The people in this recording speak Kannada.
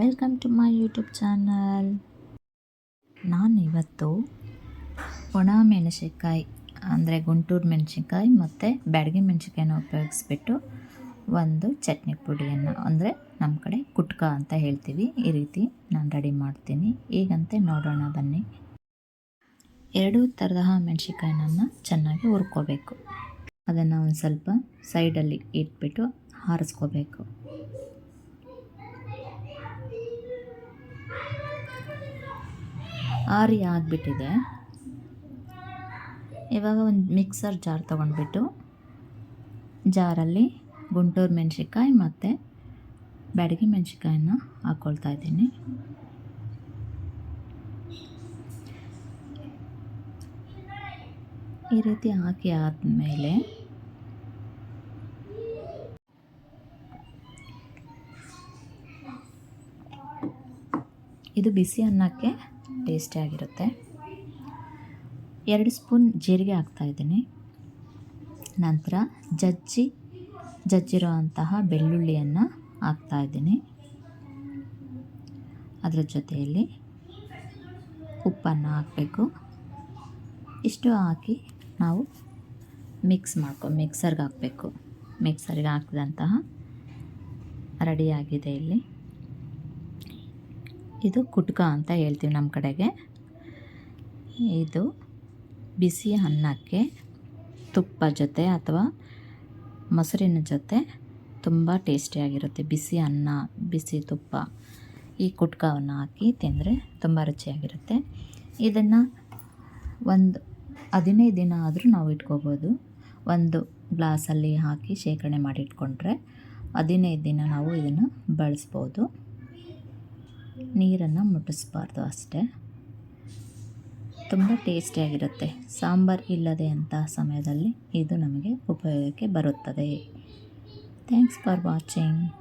Welcome to my YouTube channel ನಾನು ಇವತ್ತು ಒಣ ಮೆಣಸಿನ್ಕಾಯಿ, ಅಂದರೆ ಗುಂಟೂರು ಮೆಣಸಿನ್ಕಾಯಿ ಮತ್ತು ಬ್ಯಾಡಗಿ ಮೆಣಸಿನ್ಕಾಯಿನ ಉಪಯೋಗಿಸ್ಬಿಟ್ಟು ಒಂದು ಚಟ್ನಿ ಪುಡಿಯನ್ನು, ಅಂದರೆ ನಮ್ಮ ಕಡೆ ಕುಟ್ಕ ಅಂತ ಹೇಳ್ತೀವಿ. ಈ ರೀತಿ ನಾನು ರೆಡಿ ಮಾಡ್ತೀನಿ. ಈಗಂತೆ ನೋಡೋಣ, ಬನ್ನಿ. ಎರಡೂ ತರಹ ಮೆಣಸಿನ್ಕಾಯಿನ ಚೆನ್ನಾಗಿ ಹುರ್ಕೋಬೇಕು. ಅದನ್ನು ಒಂದು ಸ್ವಲ್ಪ ಸೈಡಲ್ಲಿ ಇಟ್ಬಿಟ್ಟು ಆರಿಸ್ಕೋಬೇಕು. ಆರಿ ಆಗಿಬಿಟ್ಟಿದೆ. ಇವಾಗ ಒಂದು ಮಿಕ್ಸರ್ ಜಾರ್ ತೊಗೊಂಡ್ಬಿಟ್ಟು ಜಾರಲ್ಲಿ ಗುಂಟೂರು ಮೆಣಸಿನ್ಕಾಯಿ ಮತ್ತು ಬ್ಯಾಡಗಿ ಮೆಣಸಿಕಾಯನ್ನು ಹಾಕ್ಕೊಳ್ತಾ ಇದ್ದೀನಿ. ಈ ರೀತಿ ಹಾಕಿ ಆದಮೇಲೆ ಇದು ಬಿಸಿ ಅನ್ನಕ್ಕೆ ಟೇಸ್ಟಿಯಾಗಿರುತ್ತೆ. ಎರಡು ಸ್ಪೂನ್ ಜೀರಿಗೆ ಹಾಕ್ತಾಯಿದ್ದೀನಿ ನಂತರ ಜಜ್ಜಿ ಜಜ್ಜಿರೋ ಅಂತಹ ಬೆಳ್ಳುಳ್ಳಿಯನ್ನು ಹಾಕ್ತಾಯಿದ್ದೀನಿ ಅದರ ಜೊತೆಯಲ್ಲಿ ಉಪ್ಪನ್ನು ಹಾಕಬೇಕು. ಇಷ್ಟು ಹಾಕಿ ನಾವು ಮಿಕ್ಸ್ ಮಾಡ್ಕೊ, ಮಿಕ್ಸರ್ಗೆ ಹಾಕಬೇಕು. ಮಿಕ್ಸರ್ಗೆ ಹಾಕಿದಂತಹ ರೆಡಿಯಾಗಿದೆ ಇಲ್ಲಿ. ಇದು ಕುಟ್ಕ ಅಂತ ಹೇಳ್ತೀವಿ ನಮ್ಮ ಕಡೆಗೆ. ಇದು ಬಿಸಿ ಅನ್ನಕ್ಕೆ ತುಪ್ಪ ಜೊತೆ ಅಥವಾ ಮೊಸರಿನ ಜೊತೆ ತುಂಬ ಟೇಸ್ಟಿಯಾಗಿರುತ್ತೆ ಬಿಸಿ ಅನ್ನ, ಬಿಸಿ ತುಪ್ಪ ಈ ಕುಟ್ಕವನ್ನು ಹಾಕಿ ತಿಂದರೆ ತುಂಬ ರುಚಿಯಾಗಿರುತ್ತೆ. ಇದನ್ನು ಒಂದು ಹದಿನೈದು ದಿನ ಆದರೂ ನಾವು ಇಟ್ಕೋಬೋದು. ಒಂದು ಗ್ಲಾಸಲ್ಲಿ ಹಾಕಿ ಶೇಖರಣೆ ಮಾಡಿ ಇಟ್ಕೊಂಡ್ರೆ ಹದಿನೈದು ದಿನ ನಾವು ಇದನ್ನು ಬಳಸ್ಬೋದು. ನೀರನ್ನು ಮುಟ್ಟಿಸ್ಬಾರ್ದು ಅಷ್ಟೇ. ತುಂಬ ಟೇಸ್ಟಿಯಾಗಿರುತ್ತೆ ಸಾಂಬಾರು ಇಲ್ಲದೆ ಅಂತಹ ಸಮಯದಲ್ಲಿ ಇದು ನಮಗೆ ಉಪಯೋಗಕ್ಕೆ ಬರುತ್ತದೆ. Thanks for watching